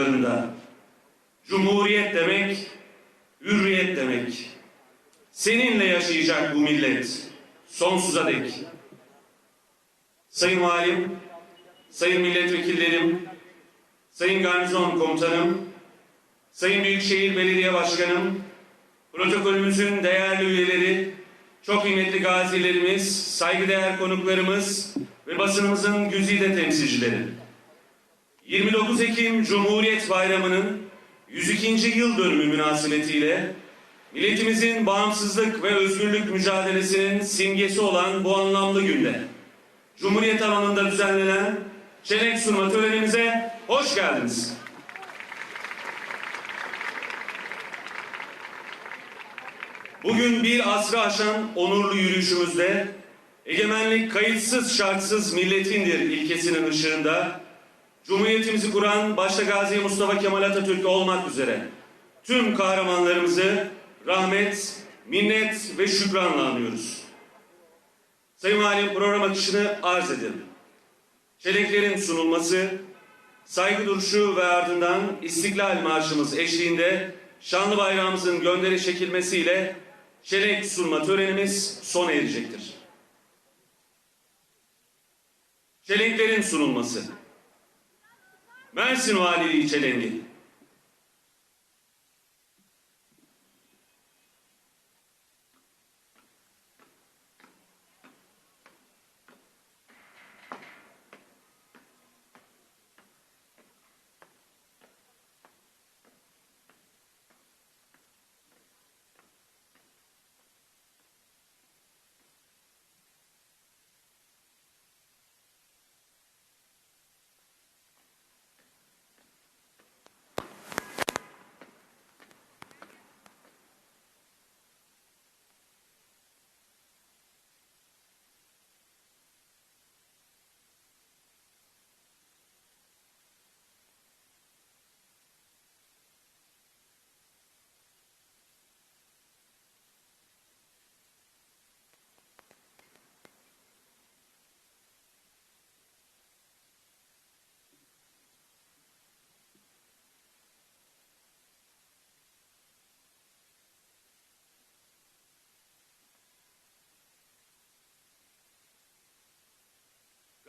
şarkılarında. Cumhuriyet demek, hürriyet demek. Seninle yaşayacak bu millet sonsuza dek. Sayın Valim, Sayın Milletvekillerim, Sayın Garnizon Komutanım, Sayın Büyükşehir Belediye Başkanım, protokolümüzün değerli üyeleri, çok kıymetli gazilerimiz, saygıdeğer konuklarımız ve basınımızın güzide temsilcileri. 29 Ekim Cumhuriyet Bayramı'nın 102. yıl dönümü münasebetiyle milletimizin bağımsızlık ve özgürlük mücadelesinin simgesi olan bu anlamlı günde Cumhuriyet alanında düzenlenen çelenk sunma törenimize hoş geldiniz. Bugün bir asrı aşan onurlu yürüyüşümüzde egemenlik kayıtsız şartsız milletindir ilkesinin ışığında Cumhuriyetimizi kuran başta Gazi Mustafa Kemal Atatürk olmak üzere tüm kahramanlarımızı rahmet, minnet ve şükranla anıyoruz. Sayın Valim program akışını arz edelim. Çelenklerin sunulması, saygı duruşu ve ardından İstiklal Marşımız eşliğinde şanlı bayrağımızın gönderi çekilmesiyle çelenk sunma törenimiz sona erecektir. Çelenklerin sunulması. Mersin Valiliği Çelengi.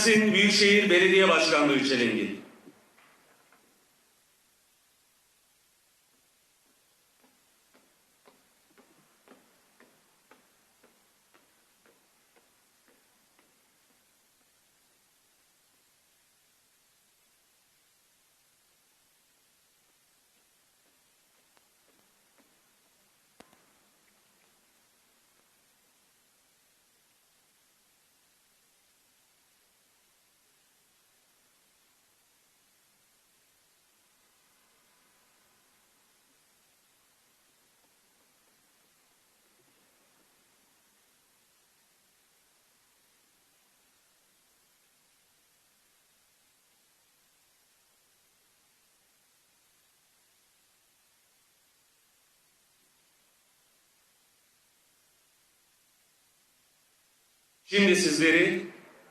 Mersin Büyükşehir Belediye Başkanlığı Çelengi. Şimdi sizleri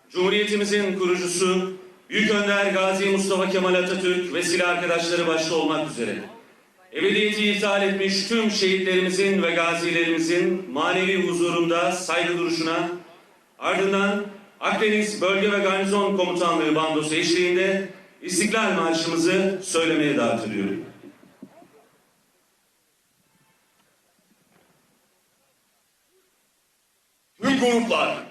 Cumhuriyetimizin kurucusu Büyük Önder Gazi Mustafa Kemal Atatürk ve silah arkadaşları başta olmak üzere ebediyeti iptal etmiş tüm şehitlerimizin ve gazilerimizin manevi huzurunda saygı duruşuna ardından Akdeniz Bölge ve Garnizon Komutanlığı bandosu eşliğinde İstiklal Marşımızı söylemeye davet ediyorum. Tüm gruplar.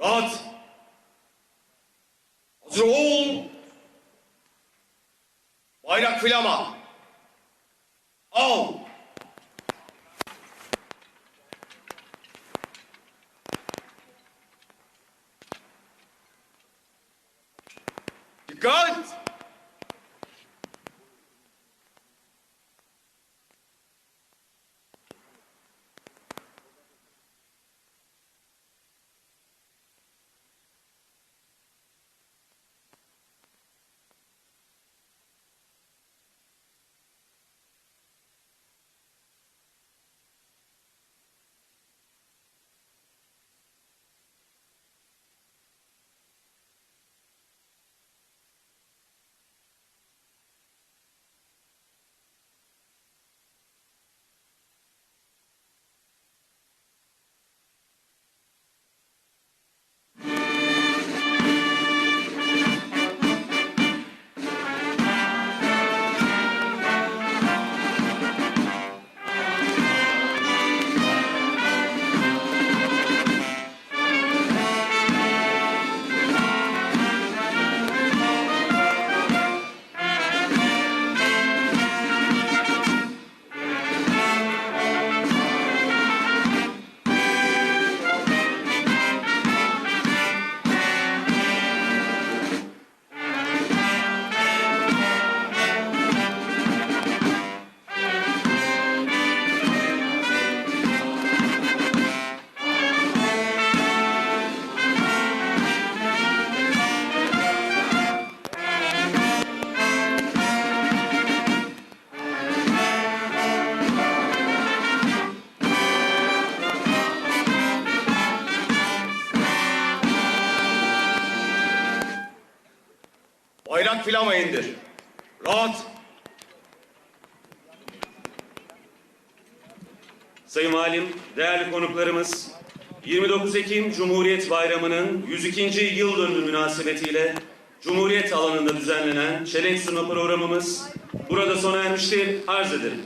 Rahat. Hazır ol. Bayrak filama. Al. Dikkat. Bayrak filama indir. Rahat. Sayın Valim, değerli konuklarımız, 29 Ekim Cumhuriyet Bayramı'nın 102. yıl dönümü münasebetiyle Cumhuriyet alanında düzenlenen çelenk sunma programımız burada sona ermiştir. Arz ederim.